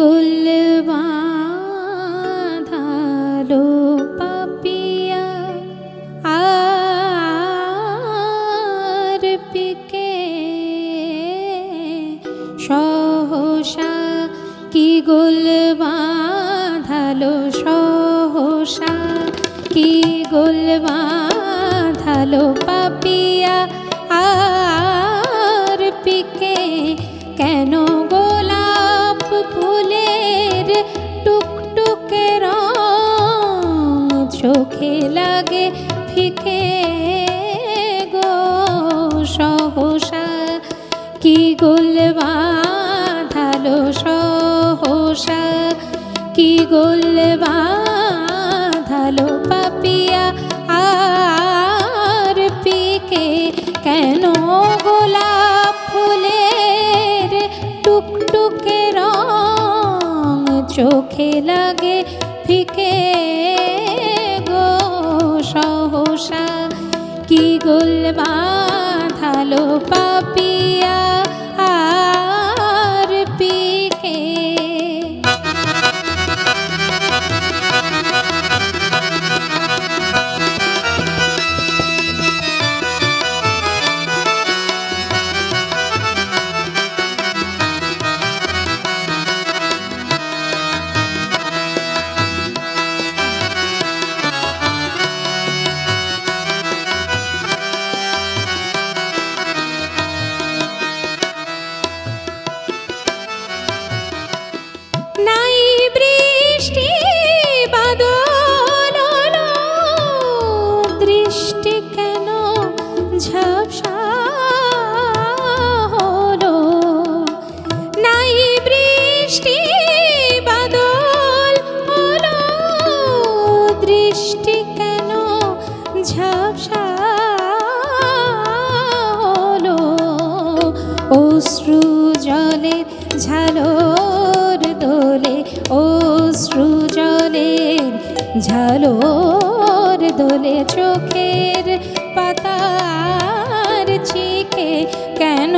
গোল বাঁধালো পাপিয়া, আর পিকে সহসা কি গোল বাঁধালো সহসা কি গোল বাঁধালো পাপিয়া, আর পিকে সহসা কি গোল বাঁধালো পাপিয়া? আর পিকে কেন গোলাপ ফুলের টুকটুকে রং চোখে লাগে? ফিকে গো সহসা, কি গোল বাঁধালো পাপিয়া অশ্রু জলের ঝালোর দোলে, অশ্রু জলের ঝালোর দোলে চোখের পাতার চিকে কেন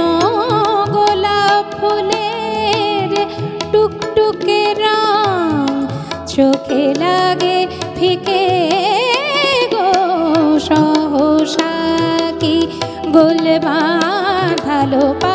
গোলাপ ফুলের টুকটুকে রং? চোখে লাগে ফিকে গো, সহসা কি গোল বাঁধালো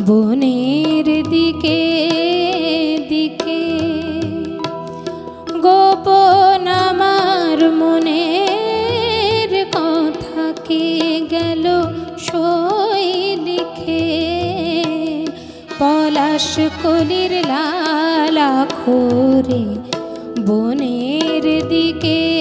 বনের দিকে দিকে। গোপন আমার মনের কথা কে গেল সই লিখে? পলাশ কলির লালা খোরে বনের দিকে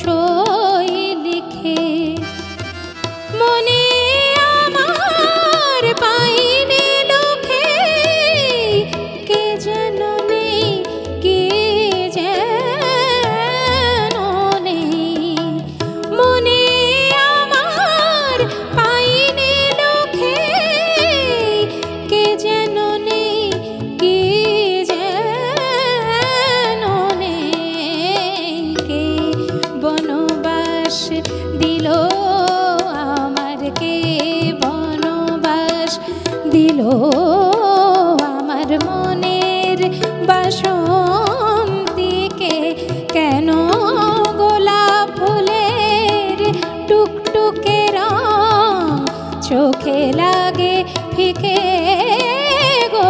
সই লিখে বনবাস দিল আমার কে বনবাস? দিল আমার মনের বাসন্তীকে কেন গোলাপ ফুলের টুকটুকে চোখে লাগে ফিকে গো?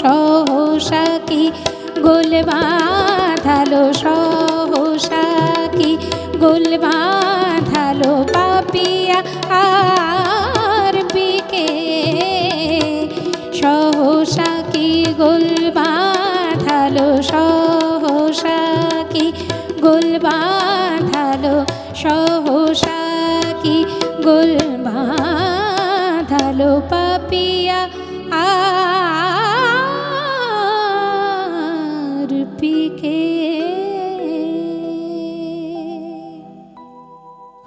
সহসা কি গোল বাঁধালো বাঁধালো পাপিয়া আর বিকে সহসা কি গোল বাঁধালো সহসা কি গোল বাঁধা সহসা কি গোল বাঁধালো পাপিয়া আ